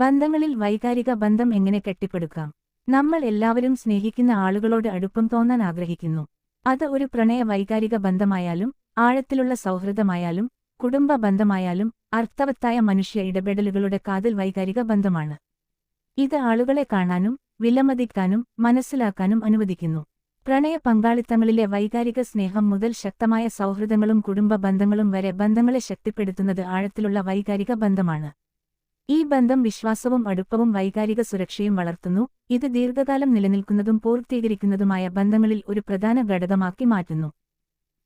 ബന്ധങ്ങളിൽ വൈകാരിക ബന്ധം എങ്ങനെ കെട്ടിപ്പടുക്കാം? നമ്മൾ എല്ലാവരും സ്നേഹിക്കുന്ന ആളുകളോട് അടുപ്പം തോന്നാൻ ആഗ്രഹിക്കുന്നു. അത് ഒരു പ്രണയ വൈകാരിക ബന്ധമായാലും ആഴത്തിലുള്ള സൗഹൃദമായാലും കുടുംബ ബന്ധമായാലും അർത്ഥവത്തായ മനുഷ്യ ഇടപെടലുകളുടെ കാതിൽ വൈകാരിക ബന്ധമാണ്. ഇത് ആളുകളെ കാണാനും വിലമതിക്കാനും മനസ്സിലാക്കാനും അനുവദിക്കുന്നു. പ്രണയ പങ്കാളിത്തങ്ങളിലെ വൈകാരിക സ്നേഹം മുതൽ ശക്തമായ സൗഹൃദങ്ങളും കുടുംബ ബന്ധങ്ങളും വരെ ബന്ധങ്ങളെ ശക്തിപ്പെടുത്തുന്നത് ആഴത്തിലുള്ള വൈകാരിക ബന്ധമാണ്. ഈ ബന്ധം വിശ്വാസവും അടുപ്പവും വൈകാരിക സുരക്ഷയും വളർത്തുന്നു. ഇത് ദീർഘകാലം നിലനിൽക്കുന്നതും പൂർത്തീകരിക്കുന്നതുമായ ബന്ധങ്ങളിൽ ഒരു പ്രധാന ഘടകമാക്കി മാറ്റുന്നു.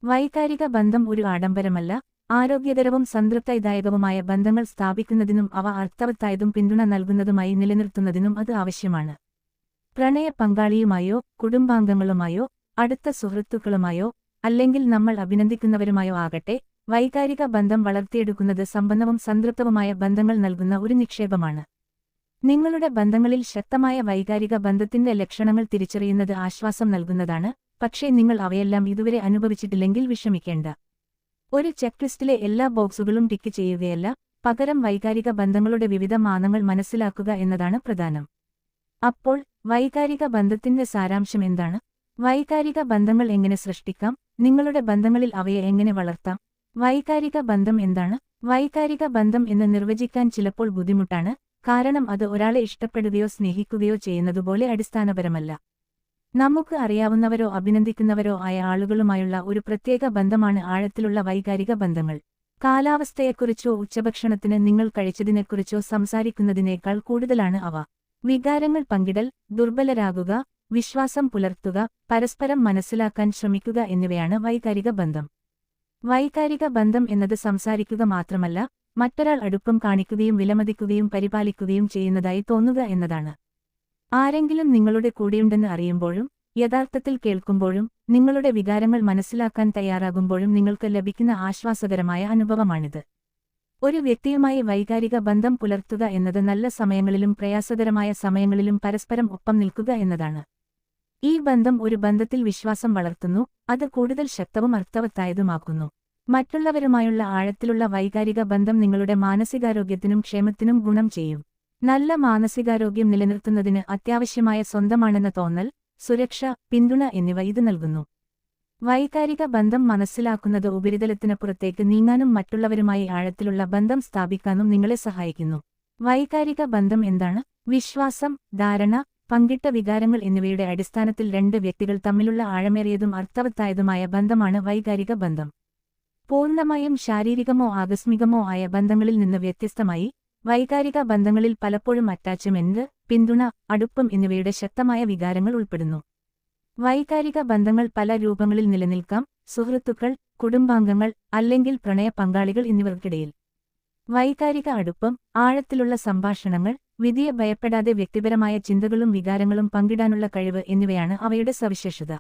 വൈകാരിക ബന്ധം ഒരു ആഡംബരമല്ല. ആരോഗ്യകരവും സംതൃപ്തിദായകവുമായ ബന്ധങ്ങൾ സ്ഥാപിക്കുന്നതിനും അവ അർത്ഥവത്തായതും പിന്തുണ നൽകുന്നതുമായി നിലനിർത്തുന്നതിനും അത് ആവശ്യമാണ്. പ്രണയ പങ്കാളിയുമായോ കുടുംബാംഗങ്ങളുമായോ അടുത്ത സുഹൃത്തുക്കളുമായോ അല്ലെങ്കിൽ നമ്മൾ അഭിനന്ദിക്കുന്നവരുമായോ ആകട്ടെ വൈകാരിക ബന്ധം വളർത്തിയെടുക്കുന്നത് സമ്പന്നവും സംതൃപ്തവുമായ ബന്ധങ്ങൾ നൽകുന്ന ഒരു നിക്ഷേപമാണ്. നിങ്ങളുടെ ബന്ധങ്ങളിൽ ശക്തമായ വൈകാരിക ബന്ധത്തിന്റെ ലക്ഷണങ്ങൾ തിരിച്ചറിയുന്നത് ആശ്വാസം നൽകുന്നതാണ് പക്ഷേ നിങ്ങൾ അവയെല്ലാം ഇതുവരെ അനുഭവിച്ചിട്ടില്ലെങ്കിൽ വിഷമിക്കേണ്ട. ഒരു ചെക്ക് ലിസ്റ്റിലെ എല്ലാ ബോക്സുകളും ടിക്ക് ചെയ്യുകയല്ല പകരം വൈകാരിക ബന്ധങ്ങളുടെ വിവിധ മാനങ്ങൾ മനസ്സിലാക്കുക എന്നതാണ് പ്രധാനം. അപ്പോൾ വൈകാരിക ബന്ധത്തിന്റെ സാരാംശം എന്താണ്? വൈകാരിക ബന്ധങ്ങൾ എങ്ങനെ സൃഷ്ടിക്കാം? നിങ്ങളുടെ ബന്ധങ്ങളിൽ അവയെ എങ്ങനെ വളർത്താം? വൈകാരിക ബന്ധം എന്താണ്? വൈകാരിക ബന്ധം എന്ന് നിർവചിക്കാൻ ചിലപ്പോൾ ബുദ്ധിമുട്ടാണ്. കാരണം അത് ഒരാളെ ഇഷ്ടപ്പെടുകയോ സ്നേഹിക്കുകയോ ചെയ്യുന്നതുപോലെ അടിസ്ഥാനപരമല്ല. നമുക്ക് അറിയാവുന്നവരോ അഭിനന്ദിക്കുന്നവരോ ആയ ആളുകളുമായുള്ള ഒരു പ്രത്യേക ബന്ധമാണ് ആഴത്തിലുള്ള വൈകാരിക ബന്ധങ്ങൾ. കാലാവസ്ഥയെക്കുറിച്ചോ ഉച്ചഭക്ഷണത്തിന് നിങ്ങൾ കഴിച്ചതിനെക്കുറിച്ചോ സംസാരിക്കുന്നതിനേക്കാൾ കൂടുതലാണ് അവ. വികാരങ്ങൾ പങ്കിടൽ ദുർബലരാകുക വിശ്വാസം പുലർത്തുക പരസ്പരം മനസ്സിലാക്കാൻ ശ്രമിക്കുക എന്നിവയാണ് വൈകാരിക ബന്ധം. വൈകാരിക ബന്ധം എന്നത് സംസാരിക്കുക മാത്രമല്ല മറ്റൊരാൾ അടുപ്പം കാണിക്കുകയും വിലമതിക്കുകയും പരിപാലിക്കുകയും ചെയ്യുന്നതായി തോന്നുക എന്നതാണ്. ആരെങ്കിലും നിങ്ങളുടെ കൂടെയുണ്ടെന്ന് അറിയുമ്പോഴും യഥാർത്ഥത്തിൽ കേൾക്കുമ്പോഴും നിങ്ങളുടെ വികാരങ്ങൾ മനസ്സിലാക്കാൻ തയ്യാറാകുമ്പോഴും നിങ്ങൾക്ക് ലഭിക്കുന്ന ആശ്വാസകരമായ അനുഭവമാണിത്. ഒരു വ്യക്തിയുമായി വൈകാരിക ബന്ധം പുലർത്തുക എന്നത് നല്ല സമയങ്ങളിലും പ്രയാസകരമായ സമയങ്ങളിലും പരസ്പരം ഒപ്പം നിൽക്കുക എന്നതാണ്. ഈ ബന്ധം ഒരു ബന്ധത്തിൽ വിശ്വാസം വളർത്തുന്നു അത് കൂടുതൽ ശക്തവും അർത്ഥവത്തായതുമാക്കുന്നു. മറ്റുള്ളവരുമായുള്ള ആഴത്തിലുള്ള വൈകാരിക ബന്ധം നിങ്ങളുടെ മാനസികാരോഗ്യത്തിനും ക്ഷേമത്തിനും ഗുണം ചെയ്യും. നല്ല മാനസികാരോഗ്യം നിലനിർത്തുന്നതിന് അത്യാവശ്യമായ സ്വന്തമാണെന്ന തോന്നൽ സുരക്ഷ പിന്തുണ എന്നിവ ഇത് നൽകുന്നു. വൈകാരിക ബന്ധം മനസ്സിലാക്കുന്നത് ഉപരിതലത്തിന് പുറത്തേക്ക് നീങ്ങാനും മറ്റുള്ളവരുമായി ആഴത്തിലുള്ള ബന്ധം സ്ഥാപിക്കാനും നിങ്ങളെ സഹായിക്കുന്നു. വൈകാരിക ബന്ധം എന്താണ്? വിശ്വാസം ധാരണ പങ്കിട്ട വികാരങ്ങൾ എന്നിവയുടെ അടിസ്ഥാനത്തിൽ രണ്ട് വ്യക്തികൾ തമ്മിലുള്ള ആഴമേറിയതും അർത്ഥവത്തായതുമായ ബന്ധമാണ് വൈകാരിക ബന്ധം. പൂർണമായും ശാരീരികമോ ആകസ്മികമോ ആയ ബന്ധങ്ങളിൽ നിന്ന് വ്യത്യസ്തമായി വൈകാരിക ബന്ധങ്ങളിൽ പലപ്പോഴും അറ്റാച്ച്മെന്റ് പിന്തുണ അടുപ്പം എന്നിവയുടെ ശക്തമായ വികാരങ്ങൾ ഉൾപ്പെടുന്നു. വൈകാരിക ബന്ധങ്ങൾ പല രൂപങ്ങളിൽ നിലനിൽക്കാം സുഹൃത്തുക്കൾ കുടുംബാംഗങ്ങൾ അല്ലെങ്കിൽ പ്രണയ പങ്കാളികൾ എന്നിവർക്കിടയിൽ. വൈകാരിക അടുപ്പം ആഴത്തിലുള്ള സംഭാഷണങ്ങൾ വിധിയെ ഭയപ്പെടാതെ വ്യക്തിപരമായ ചിന്തകളും വികാരങ്ങളും പങ്കിടാനുള്ള കഴിവ് എന്നിവയാണ് അവയുടെ സവിശേഷത.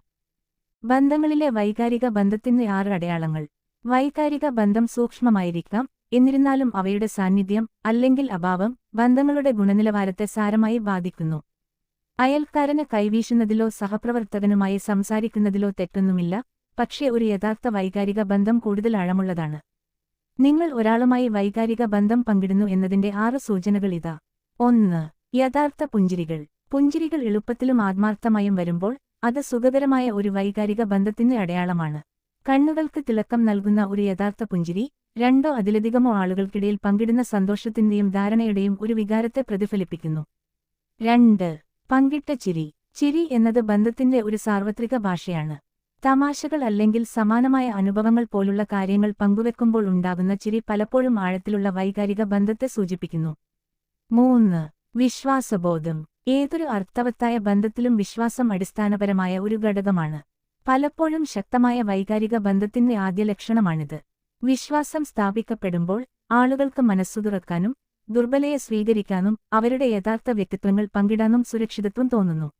ബന്ധങ്ങളിലെ വൈകാരിക ബന്ധത്തിന്റെ ആറ് അടയാളങ്ങൾ. വൈകാരിക ബന്ധം സൂക്ഷ്മമായിരിക്കാം. എന്നിരുന്നാലും അവയുടെ സാന്നിധ്യം അല്ലെങ്കിൽ അഭാവം ബന്ധങ്ങളുടെ ഗുണനിലവാരത്തെ സാരമായി ബാധിക്കുന്നു. അയൽക്കാരന് കൈവീശുന്നതിലോ സഹപ്രവർത്തകനുമായി സംസാരിക്കുന്നതിലോ തെറ്റൊന്നുമില്ല. പക്ഷേ ഒരു യഥാർത്ഥ വൈകാരിക ബന്ധം കൂടുതൽ ആഴമുള്ളതാണ്. നിങ്ങൾ ഒരാളുമായി വൈകാരിക ബന്ധം പങ്കിടുന്നു എന്നതിന്റെ ആറ് സൂചനകൾ ഇതാ. ഒന്ന് യഥാർത്ഥ പുഞ്ചിരികൾ. പുഞ്ചിരികൾ എളുപ്പത്തിലും ആത്മാർത്ഥമായും വരുമ്പോൾ അത് സുഖകരമായ ഒരു വൈകാരിക ബന്ധത്തിന്റെ അടയാളമാണ്. കണ്ണുകൾക്ക് തിളക്കം നൽകുന്ന ഒരു യഥാർത്ഥ പുഞ്ചിരി രണ്ടോ അതിലധികമോ ആളുകൾക്കിടയിൽ പങ്കിടുന്ന സന്തോഷത്തിന്റെയും ധാരണയുടെയും ഒരു വികാരത്തെ പ്രതിഫലിപ്പിക്കുന്നു. രണ്ട്. പങ്കിട്ട ചിരി. ചിരി എന്നത് ബന്ധത്തിന്റെ ഒരു സാർവത്രിക ഭാഷയാണ്. തമാശകൾ അല്ലെങ്കിൽ സമാനമായ അനുഭവങ്ങൾ പോലുള്ള കാര്യങ്ങൾ പങ്കുവെക്കുമ്പോൾ ഉണ്ടാകുന്ന ചിരി പലപ്പോഴും ആഴത്തിലുള്ള വൈകാരിക ബന്ധത്തെ സൂചിപ്പിക്കുന്നു. മൂന്ന്. വിശ്വാസബോധം. ഏതൊരു അർത്ഥവത്തായ ബന്ധത്തിലും വിശ്വാസം അടിസ്ഥാനപരമായ ഒരു ഘടകമാണ്. പലപ്പോഴും ശക്തമായ വൈകാരിക ബന്ധത്തിന്റെ ആദ്യ ലക്ഷണമാണിത്. വിശ്വാസം സ്ഥാപിക്കപ്പെടുമ്പോൾ ആളുകൾക്ക് മനസ്സു തുറക്കാനും ദുർബലയെ സ്വീകരിക്കാനും അവരുടെ യഥാർത്ഥ വ്യക്തിത്വങ്ങൾ പങ്കിടാനും സുരക്ഷിതത്വം തോന്നുന്നു.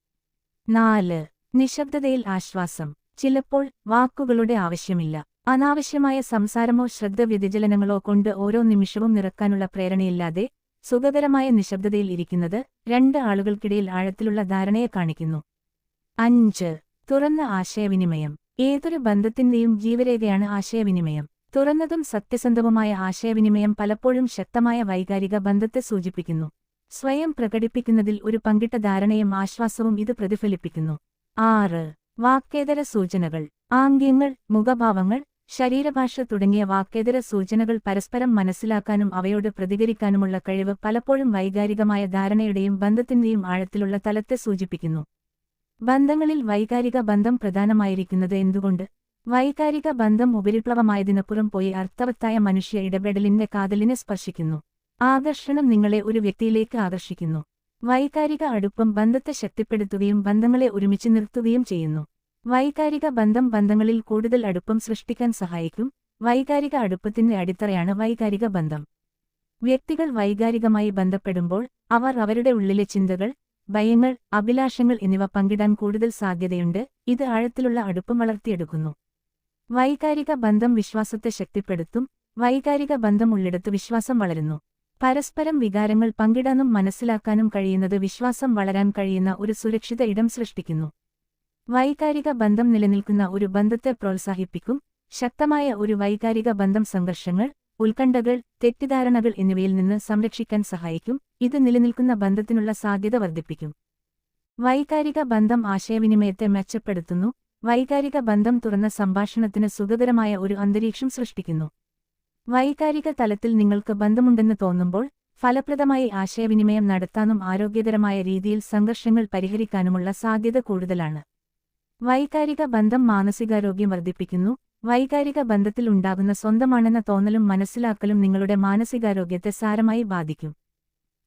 നാല് നിശബ്ദതയിൽ ആശ്വാസം. ചിലപ്പോൾ വാക്കുകളുടെ ആവശ്യമില്ല. അനാവശ്യമായ സംസാരമോ ശ്രദ്ധ വ്യതിചലനങ്ങളോ കൊണ്ട് ഓരോ നിമിഷവും നിറക്കാനുള്ള പ്രേരണയില്ലാതെ സുഖകരമായ നിശബ്ദതയിൽ ഇരിക്കുന്നത് രണ്ട് ആളുകൾക്കിടയിൽ ആഴത്തിലുള്ള ധാരണയെ കാണിക്കുന്നു. അഞ്ച് തുറന്ന ആശയവിനിമയം. ഏതൊരു ബന്ധത്തിന്റെയും ജീവരേഖയാണ് ആശയവിനിമയം. തുറന്നതും സത്യസന്ധവുമായ ആശയവിനിമയം പലപ്പോഴും ശക്തമായ വൈകാരിക ബന്ധത്തെ സൂചിപ്പിക്കുന്നു. സ്വയം പ്രകടിപ്പിക്കുന്നതിൽ ഒരു പങ്കിട്ട ധാരണയും ആശ്വാസവും ഇത് പ്രതിഫലിപ്പിക്കുന്നു. ആറ്. വാക്കേതര സൂചനകൾ. ആംഗ്യങ്ങൾ മുഖഭാവങ്ങൾ ശരീരഭാഷ തുടങ്ങിയ വാക്കേതര സൂചനകൾ പരസ്പരം മനസ്സിലാക്കാനും അവയോട് പ്രതികരിക്കാനുമുള്ള കഴിവ് പലപ്പോഴും വൈകാരികമായ ധാരണയുടെയും ബന്ധത്തിന്റെയും ആഴത്തിലുള്ള തലത്തെ സൂചിപ്പിക്കുന്നു. ബന്ധങ്ങളിൽ വൈകാരിക ബന്ധം പ്രധാനമായിരിക്കുന്നത് എന്തുകൊണ്ട്? വൈകാരിക ബന്ധം ഉപരിപ്ലവമായതിനപ്പുറം പോയി അർത്ഥവത്തായ മനുഷ്യ ഇടപെടലിന്റെ കാതലിനെ സ്പർശിക്കുന്നു. ആകർഷണം നിങ്ങളെ ഒരു വ്യക്തിയിലേക്ക് ആകർഷിക്കുന്നു. വൈകാരിക അടുപ്പം ബന്ധത്തെ ശക്തിപ്പെടുത്തുകയും ബന്ധങ്ങളെ ഒരുമിച്ച് നിർത്തുകയും ചെയ്യുന്നു. വൈകാരിക ബന്ധം ബന്ധങ്ങളിൽ കൂടുതൽ അടുപ്പം സൃഷ്ടിക്കാൻ സഹായിക്കും. വൈകാരിക അടുപ്പത്തിന്റെ അടിത്തറയാണ് വൈകാരിക ബന്ധം. വ്യക്തികൾ വൈകാരികമായി ബന്ധപ്പെടുമ്പോൾ അവർ അവരുടെ ഉള്ളിലെ ചിന്തകൾ ഭയങ്ങൾ അഭിലാഷങ്ങൾ എന്നിവ പങ്കിടാൻ കൂടുതൽ സാധ്യതയുണ്ട്. ഇത് ആഴത്തിലുള്ള അടുപ്പം വളർത്തിയെടുക്കുന്നു. വൈകാരിക ബന്ധം വിശ്വാസത്തെ ശക്തിപ്പെടുത്തും. വൈകാരിക ബന്ധം ഉള്ളിടത്ത് വിശ്വാസം വളരുന്നു. പരസ്പരം വികാരങ്ങൾ പങ്കിടാനും മനസ്സിലാക്കാനും കഴിയുന്നത് വിശ്വാസം വളരാൻ കഴിയുന്ന ഒരു സുരക്ഷിത ഇടം സൃഷ്ടിക്കുന്നു. വൈകാരിക ബന്ധം നിലനിൽക്കുന്ന ഒരു ബന്ധത്തെ പ്രോത്സാഹിപ്പിക്കും. ശക്തമായ ഒരു വൈകാരിക ബന്ധം സംഘർഷങ്ങൾ ഉത്കണ്ഠകൾ തെറ്റിദ്ധാരണകൾ എന്നിവയിൽ നിന്ന് സംരക്ഷിക്കാൻ സഹായിക്കും. ഇത് നിലനിൽക്കുന്ന ബന്ധത്തിനുള്ള സാധ്യത വർദ്ധിപ്പിക്കും. വൈകാരിക ബന്ധം ആശയവിനിമയത്തെ മെച്ചപ്പെടുത്തുന്നു. വൈകാരിക ബന്ധം തുറന്ന സംഭാഷണത്തിന് സുഖകരമായ ഒരു അന്തരീക്ഷം സൃഷ്ടിക്കുന്നു. വൈകാരിക തലത്തിൽ നിങ്ങൾക്ക് ബന്ധമുണ്ടെന്ന് തോന്നുമ്പോൾ ഫലപ്രദമായി ആശയവിനിമയം നടത്താനും ആരോഗ്യകരമായ രീതിയിൽ സംഘർഷങ്ങൾ പരിഹരിക്കാനുമുള്ള സാധ്യത കൂടുതലാണ്. വൈകാരിക ബന്ധം മാനസികാരോഗ്യം വർദ്ധിപ്പിക്കുന്നു. വൈകാരിക ബന്ധത്തിൽ ഉണ്ടാകുന്ന സ്വന്തമാണെന്ന തോന്നലും മനസ്സിലാക്കലും നിങ്ങളുടെ മാനസികാരോഗ്യത്തെ സാരമായി ബാധിക്കും.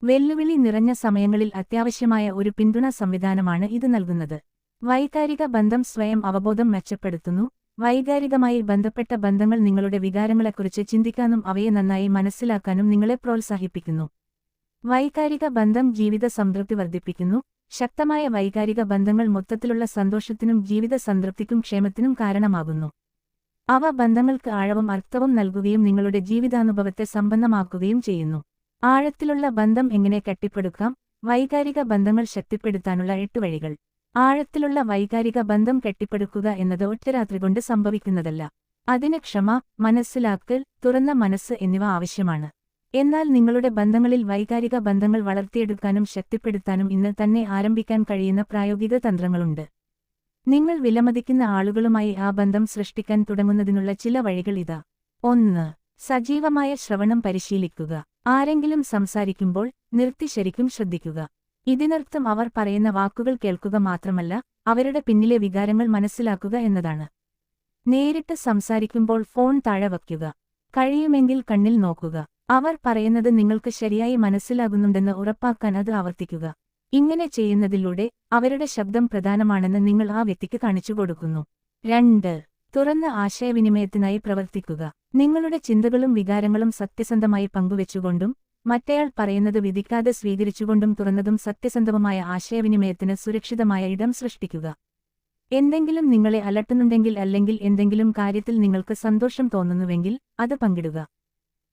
വെല്ലുവിളി നിറഞ്ഞ സമയങ്ങളിൽ അത്യാവശ്യമായ ഒരു പിന്തുണ സംവിധാനമാണ് ഇത് നൽകുന്നത്. വൈകാരിക ബന്ധം സ്വയം അവബോധം മെച്ചപ്പെടുത്തുന്നു. വൈകാരികമായി ബന്ധപ്പെട്ട ബന്ധങ്ങൾ നിങ്ങളുടെ വികാരങ്ങളെക്കുറിച്ച് ചിന്തിക്കാനും അവയെ നന്നായി മനസ്സിലാക്കാനും നിങ്ങളെ പ്രോത്സാഹിപ്പിക്കുന്നു. വൈകാരിക ബന്ധം ജീവിത സംതൃപ്തി വർദ്ധിപ്പിക്കുന്നു. ശക്തമായ വൈകാരിക ബന്ധങ്ങൾ മൊത്തത്തിലുള്ള സന്തോഷത്തിനും ജീവിത സംതൃപ്തിക്കും ക്ഷേമത്തിനും കാരണമാകുന്നു. അവ ബന്ധങ്ങൾക്ക് ആഴവും അർത്ഥവും നൽകുകയും നിങ്ങളുടെ ജീവിതാനുഭവത്തെ സമ്പന്നമാക്കുകയും ചെയ്യുന്നു. ആഴത്തിലുള്ള ബന്ധം എങ്ങനെ കെട്ടിപ്പടുക്കാം? വൈകാരിക ബന്ധങ്ങൾ ശക്തിപ്പെടുത്താനുള്ള എട്ട് വഴികൾ. ആഴത്തിലുള്ള വൈകാരിക ബന്ധം കെട്ടിപ്പടുക്കുക എന്നത് ഒറ്റരാത്രി കൊണ്ട് സംഭവിക്കുന്നതല്ല. അതിന് ക്ഷമ മനസ്സിലാക്കൽ തുറന്ന മനസ്സ് എന്നിവ ആവശ്യമാണ്. എന്നാൽ നിങ്ങളുടെ ബന്ധങ്ങളിൽ വൈകാരിക ബന്ധങ്ങൾ വളർത്തിയെടുക്കാനും ശക്തിപ്പെടുത്താനും ഇന്ന് തന്നെ ആരംഭിക്കാൻ കഴിയുന്ന പ്രായോഗിക തന്ത്രങ്ങളുണ്ട്. നിങ്ങൾ വിലമതിക്കുന്ന ആളുകളുമായി ആ ബന്ധം സൃഷ്ടിക്കാൻ തുടങ്ങുന്നതിനുള്ള ചില വഴികൾ ഇതാ. ഒന്ന് സജീവമായ ശ്രവണം പരിശീലിക്കുക. ആരെങ്കിലും സംസാരിക്കുമ്പോൾ നിർത്തി ശരിക്കും ശ്രദ്ധിക്കുക. ഇതിനർത്ഥം അവർ പറയുന്ന വാക്കുകൾ കേൾക്കുക മാത്രമല്ല അവരുടെ പിന്നിലെ വികാരങ്ങൾ മനസ്സിലാക്കുക എന്നതാണ്. നേരിട്ട് സംസാരിക്കുമ്പോൾ ഫോൺ താഴെ വയ്ക്കുക. കഴിയുമെങ്കിൽ കണ്ണിൽ നോക്കുക. അവർ പറയുന്നത് നിങ്ങൾക്ക് ശരിയായി മനസ്സിലാകുന്നുണ്ടെന്ന് ഉറപ്പാക്കാൻ അത് ആവർത്തിക്കുക. ഇങ്ങനെ ചെയ്യുന്നതിലൂടെ അവരുടെ ശബ്ദം പ്രധാനമാണെന്ന് നിങ്ങൾ ആ വ്യക്തിക്ക് കാണിച്ചു കൊടുക്കുന്നു. രണ്ട് തുറന്ന ആശയവിനിമയത്തിനായി പ്രവർത്തിക്കുക. നിങ്ങളുടെ ചിന്തകളും വികാരങ്ങളും സത്യസന്ധമായി പങ്കുവെച്ചുകൊണ്ടും മറ്റയാൾ പറയുന്നത് വിധിക്കാതെ സ്വീകരിച്ചുകൊണ്ടും തുറന്നതും സത്യസന്ധവുമായ ആശയവിനിമയത്തിന് സുരക്ഷിതമായ ഇടം സൃഷ്ടിക്കുക. എന്തെങ്കിലും നിങ്ങളെ അലട്ടുന്നുണ്ടെങ്കിൽ അല്ലെങ്കിൽ എന്തെങ്കിലും കാര്യത്തിൽ നിങ്ങൾക്ക് സന്തോഷം തോന്നുന്നുവെങ്കിൽ അത് പങ്കിടുക.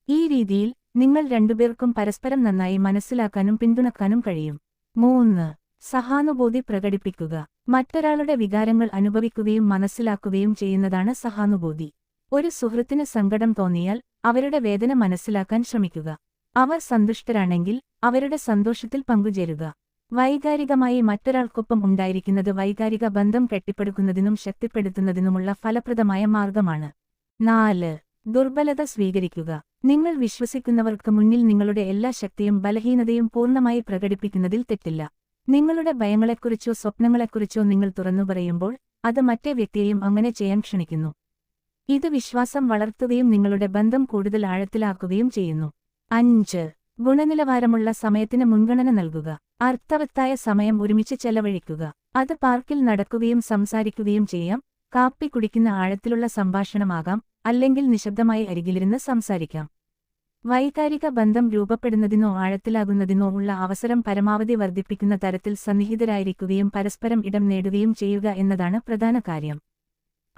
ഈ രീതിയിൽ നിങ്ങൾ രണ്ടുപേർക്കും പരസ്പരം നന്നായി മനസ്സിലാക്കാനും പിന്തുണക്കാനും കഴിയും. മൂന്ന്. സഹാനുഭൂതി പ്രകടിപ്പിക്കുക. മറ്റൊരാളുടെ വികാരങ്ങൾ അനുഭവിക്കുകയും മനസ്സിലാക്കുകയും ചെയ്യുന്നതാണ് സഹാനുഭൂതി. ഒരു സുഹൃത്തിന് സങ്കടം തോന്നിയാൽ അവരുടെ വേദന മനസ്സിലാക്കാൻ ശ്രമിക്കുക. അവർ സന്തുഷ്ടരാണെങ്കിൽ അവരുടെ സന്തോഷത്തിൽ പങ്കുചേരുക. വൈകാരികമായി മറ്റൊരാൾക്കൊപ്പം ഉണ്ടായിരിക്കുന്നത് വൈകാരിക ബന്ധം കെട്ടിപ്പടുക്കുന്നതിനും ശക്തിപ്പെടുത്തുന്നതിനുമുള്ള ഫലപ്രദമായ മാർഗമാണ്. നാല്. ദുർബലത സ്വീകരിക്കുക. നിങ്ങൾ വിശ്വസിക്കുന്നവർക്ക് മുന്നിൽ നിങ്ങളുടെ എല്ലാ ശക്തിയും ബലഹീനതയും പൂർണമായി പ്രകടിപ്പിക്കുന്നതിൽ തെറ്റില്ല. നിങ്ങളുടെ ഭയങ്ങളെക്കുറിച്ചോ സ്വപ്നങ്ങളെക്കുറിച്ചോ നിങ്ങൾ തുറന്നു പറയുമ്പോൾ അത് മറ്റേ വ്യക്തിയെയും അങ്ങനെ ചെയ്യാൻ ക്ഷണിക്കുന്നു. ഇത് വിശ്വാസം വളർത്തുകയും നിങ്ങളുടെ ബന്ധം കൂടുതൽ ആഴത്തിലാക്കുകയും ചെയ്യുന്നു. അഞ്ച്. ഗുണനിലവാരമുള്ള സമയത്തിന് മുൻഗണന നൽകുക. അർത്ഥവത്തായ സമയം ഒരുമിച്ച് ചെലവഴിക്കുക. അത് പാർക്കിൽ നടക്കുകയും സംസാരിക്കുകയും ചെയ്യാം. കാപ്പി കുടിക്കുന്ന ആഴത്തിലുള്ള സംഭാഷണമാകാം അല്ലെങ്കിൽ നിശബ്ദമായി അരികിലിരുന്ന് സംസാരിക്കാം. വൈകാരിക ബന്ധം രൂപപ്പെടുന്നതിനോ ആഴത്തിലാകുന്നതിനോ ഉള്ള അവസരം പരമാവധി വർദ്ധിപ്പിക്കുന്ന തരത്തിൽ സന്നിഹിതരായിരിക്കുകയും പരസ്പരം ഇടം നേടുകയും ചെയ്യുക എന്നതാണ് പ്രധാന കാര്യം.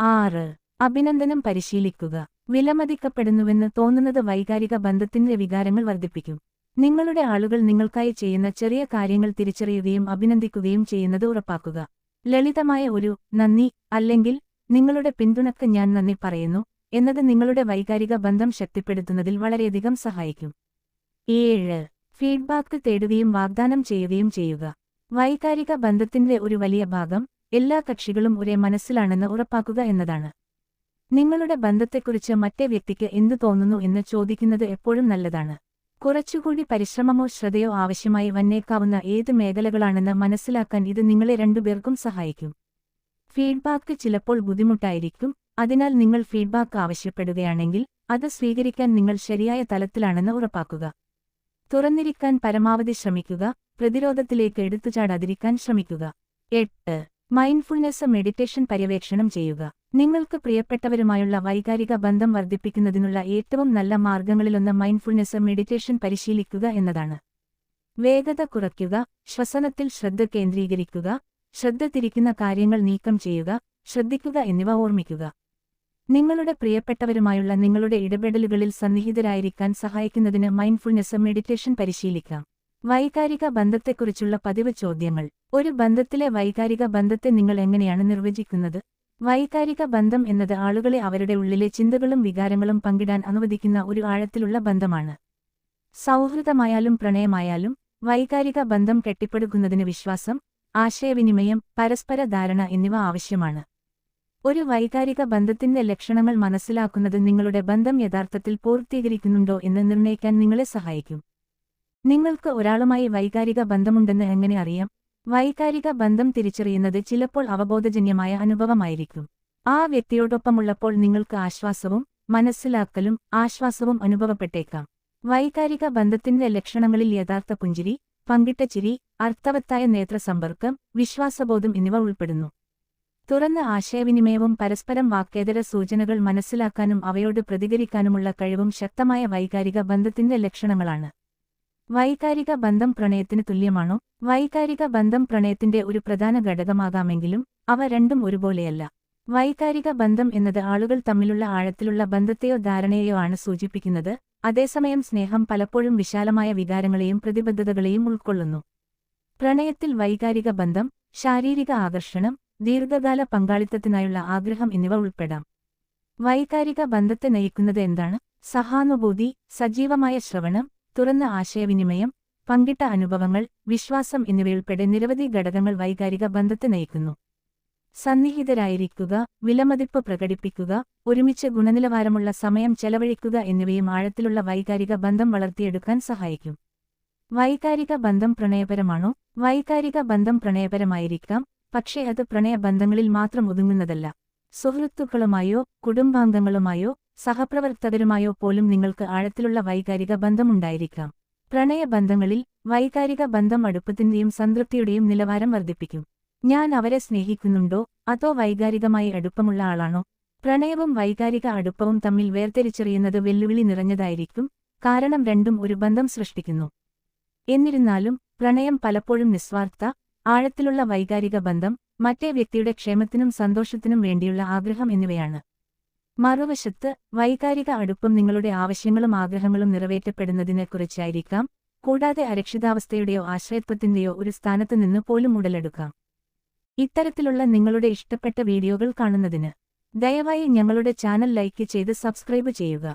ആറ്. അഭിനന്ദനം പരിശീലിക്കുക. വിലമതിക്കപ്പെടുന്നുവെന്ന് തോന്നുന്നത് വൈകാരിക ബന്ധത്തിന്റെ വികാരങ്ങൾ വർദ്ധിപ്പിക്കും. നിങ്ങളുടെ ആളുകൾ നിങ്ങൾക്കായി ചെയ്യുന്ന ചെറിയ കാര്യങ്ങൾ തിരിച്ചറിയുകയും അഭിനന്ദിക്കുകയും ചെയ്യുന്നത് ഉറപ്പാക്കുക. ലളിതമായ ഒരു നന്ദി അല്ലെങ്കിൽ നിങ്ങളുടെ പിന്തുണക്ക് ഞാൻ നന്ദി പറയുന്നു എന്നത് നിങ്ങളുടെ വൈകാരിക ബന്ധം ശക്തിപ്പെടുത്തുന്നതിൽ വളരെയധികം സഹായിക്കും. ഏഴ് ഫീഡ്ബാക്ക് തേടുകയും വാഗ്ദാനം ചെയ്യുകയും ചെയ്യുക. വൈകാരിക ബന്ധത്തിന്റെ ഒരു വലിയ ഭാഗം എല്ലാ കക്ഷികളും ഒരേ മനസ്സിലാണെന്ന് ഉറപ്പാക്കുക എന്നതാണ്. നിങ്ങളുടെ ബന്ധത്തെക്കുറിച്ച് മറ്റേ വ്യക്തിക്ക് എന്തു തോന്നുന്നു എന്ന് ചോദിക്കുന്നത് എപ്പോഴും നല്ലതാണ്. കുറച്ചുകൂടി പരിശ്രമമോ ശ്രദ്ധയോ ആവശ്യമായി വന്നേക്കാവുന്ന ഏത് മേഖലകളാണെന്ന് മനസ്സിലാക്കാൻ ഇത് നിങ്ങളെ രണ്ടുപേർക്കും സഹായിക്കും. ഫീഡ്ബാക്ക് ചിലപ്പോൾ ബുദ്ധിമുട്ടായിരിക്കും. അതിനാൽ നിങ്ങൾ ഫീഡ്ബാക്ക് ആവശ്യപ്പെടുകയാണെങ്കിൽ അത് സ്വീകരിക്കാൻ നിങ്ങൾ ശരിയായ തലത്തിലാണെന്ന് ഉറപ്പാക്കുക. തുറന്നിരിക്കാൻ പരമാവധി ശ്രമിക്കുക. പ്രതിരോധത്തിലേക്ക് എടുത്തുചാടാതിരിക്കാൻ ശ്രമിക്കുക. എട്ട്. മൈൻഡ്ഫുൾനെസ് മെഡിറ്റേഷൻ പര്യവേക്ഷണം ചെയ്യുക. നിങ്ങൾക്ക് പ്രിയപ്പെട്ടവരുമായുള്ള വൈകാരിക ബന്ധം വർദ്ധിപ്പിക്കുന്നതിനുള്ള ഏറ്റവും നല്ല മാർഗങ്ങളിലൊന്ന് മൈൻഡ്ഫുൾനെസ് മെഡിറ്റേഷൻ പരിശീലിക്കുക എന്നതാണ്. വേഗത കുറയ്ക്കുക. ശ്വസനത്തിൽ ശ്രദ്ധ കേന്ദ്രീകരിക്കുക. ശ്രദ്ധ തിരിക്കുന്ന കാര്യങ്ങൾ നീക്കം ചെയ്യുക ശ്രദ്ധിക്കുക എന്നിവ ഓർമ്മിക്കുക. നിങ്ങളുടെ പ്രിയപ്പെട്ടവരുമായുള്ള നിങ്ങളുടെ ഇടപെടലുകളിൽ സന്നിഹിതരായിരിക്കാൻ സഹായിക്കുന്നതിന് മൈൻഡ്ഫുൾനെസ് മെഡിറ്റേഷൻ പരിശീലിക്കാം. വൈകാരിക ബന്ധത്തെക്കുറിച്ചുള്ള പതിവ് ചോദ്യങ്ങൾ. ഒരു ബന്ധത്തിലെ വൈകാരിക ബന്ധത്തെ നിങ്ങൾ എങ്ങനെയാണ് നിർവചിക്കുന്നത്? വൈകാരിക ബന്ധം എന്നത് ആളുകളെ അവരുടെ ഉള്ളിലെ ചിന്തകളും വികാരങ്ങളും പങ്കിടാൻ അനുവദിക്കുന്ന ഒരു ആഴത്തിലുള്ള ബന്ധമാണ്. സൗഹൃദമായാലും പ്രണയമായാലും വൈകാരിക ബന്ധം കെട്ടിപ്പടുക്കുന്നതിന് വിശ്വാസം ആശയവിനിമയം പരസ്പര ധാരണ എന്നിവ ആവശ്യമാണ്. ഒരു വൈകാരിക ബന്ധത്തിന്റെ ലക്ഷണങ്ങൾ മനസ്സിലാക്കുന്നത് നിങ്ങളുടെ ബന്ധം യഥാർത്ഥത്തിൽ പൂർത്തീകരിക്കുന്നുണ്ടോ എന്ന് നിർണയിക്കാൻ നിങ്ങളെ സഹായിക്കും. നിങ്ങൾക്ക് ഒരാളുമായി വൈകാരിക ബന്ധമുണ്ടെന്ന് എങ്ങനെ അറിയാം? വൈകാരിക ബന്ധം തിരിച്ചറിയുന്നത് ചിലപ്പോൾ അവബോധജന്യമായ അനുഭവമായിരിക്കും. ആ വ്യക്തിയോടൊപ്പമുള്ളപ്പോൾ നിങ്ങൾക്ക് ആശ്വാസവും മനസ്സിലാക്കലും ആശ്വാസവും അനുഭവപ്പെട്ടേക്കാം. വൈകാരിക ബന്ധത്തിന്റെ ലക്ഷണങ്ങളിൽ യഥാർത്ഥ പുഞ്ചിരി പങ്കിട്ട ചിരി അർത്ഥവത്തായ നേത്രസമ്പർക്കം വിശ്വാസബോധം എന്നിവ ഉൾപ്പെടുന്നു. തുറന്ന ആശയവിനിമയവും പരസ്പരം വാക്കേതര സൂചനകൾ മനസ്സിലാക്കാനും അവയോട് പ്രതികരിക്കാനുമുള്ള കഴിവും ശക്തമായ വൈകാരിക ബന്ധത്തിന്റെ ലക്ഷണങ്ങളാണ്. വൈകാരിക ബന്ധം പ്രണയത്തിന് തുല്യമാണോ? വൈകാരിക ബന്ധം പ്രണയത്തിന്റെ ഒരു പ്രധാന ഘടകമാകാമെങ്കിലും അവ രണ്ടും ഒരുപോലെയല്ല. വൈകാരിക ബന്ധം എന്നത് ആളുകൾ തമ്മിലുള്ള ആഴത്തിലുള്ള ബന്ധത്തെയോ ധാരണയെയോ ആണ് സൂചിപ്പിക്കുന്നത്. അതേസമയം സ്നേഹം പലപ്പോഴും വിശാലമായ വികാരങ്ങളെയും പ്രതിബദ്ധതകളെയും ഉൾക്കൊള്ളുന്നു. പ്രണയത്തിൽ വൈകാരിക ബന്ധം ശാരീരിക ആകർഷണം ദീർഘകാല പങ്കാളിത്തത്തിനായുള്ള ആഗ്രഹം എന്നിവ ഉൾപ്പെടാം. വൈകാരിക ബന്ധത്തെ നയിക്കുന്നത് എന്താണ്? സഹാനുഭൂതി സജീവമായ ശ്രവണം തുറന്ന ആശയവിനിമയം പങ്കിട്ട അനുഭവങ്ങൾ വിശ്വാസം എന്നിവയുൾപ്പെടെ നിരവധി ഘടകങ്ങൾ വൈകാരിക ബന്ധത്തെ നയിക്കുന്നു. സന്നിഹിതരായിരിക്കുക വിലമതിപ്പ് പ്രകടിപ്പിക്കുക ഒരുമിച്ച് ഗുണനിലവാരമുള്ള സമയം ചെലവഴിക്കുക എന്നിവയും ആഴത്തിലുള്ള വൈകാരിക ബന്ധം വളർത്തിയെടുക്കാൻ സഹായിക്കും. വൈകാരിക ബന്ധം പ്രണയപരമാണോ? വൈകാരിക ബന്ധം പ്രണയപരമായിരിക്കാം പക്ഷേ അത് പ്രണയബന്ധങ്ങളിൽ മാത്രം ഒതുങ്ങുന്നതല്ല. സുഹൃത്തുക്കളുമായോ കുടുംബാംഗങ്ങളുമായോ സഹപ്രവർത്തകരുമായോ പോലും നിങ്ങൾക്ക് ആഴത്തിലുള്ള വൈകാരിക ബന്ധമുണ്ടായിരിക്കാം പ്രണയബന്ധങ്ങളിൽ വൈകാരിക ബന്ധം അടുപ്പത്തിന്റെയും സംതൃപ്തിയുടെയും നിലവാരം വർദ്ധിപ്പിക്കും. ഞാൻ അവരെ സ്നേഹിക്കുന്നുണ്ടോ? അതോ വൈകാരികമായി അടുപ്പമുള്ള ആളാണോ? പ്രണയവും വൈകാരിക അടുപ്പവും തമ്മിൽ വേർതിരിച്ചറിയുന്നത് വെല്ലുവിളി നിറഞ്ഞതായിരിക്കും. കാരണം രണ്ടും ഒരു ബന്ധം സൃഷ്ടിക്കുന്നു. എന്നിരുന്നാലും പ്രണയം പലപ്പോഴും നിസ്വാർത്ഥ ആഴത്തിലുള്ള വൈകാരിക ബന്ധം മറ്റേ വ്യക്തിയുടെ ക്ഷേമത്തിനും സന്തോഷത്തിനും വേണ്ടിയുള്ള ആഗ്രഹം എന്നിവയാണ്. മറുവശത്ത് വൈകാരിക അടുപ്പം നിങ്ങളുടെ ആവശ്യങ്ങളും ആഗ്രഹങ്ങളും നിറവേറ്റപ്പെടുന്നതിനെക്കുറിച്ചായിരിക്കാം. കൂടാതെ അരക്ഷിതാവസ്ഥയുടെയോ ആശ്രയത്വത്തിന്റെയോ ഒരു സ്ഥാനത്ത് നിന്ന് പോലും ഉടലെടുക്കാം. ഇത്തരത്തിലുള്ള നിങ്ങളുടെ ഇഷ്ടപ്പെട്ട വീഡിയോകൾ കാണുന്നതിന് ദയവായി ഞങ്ങളുടെ ചാനൽ ലൈക്ക് ചെയ്ത് സബ്സ്ക്രൈബ് ചെയ്യുക.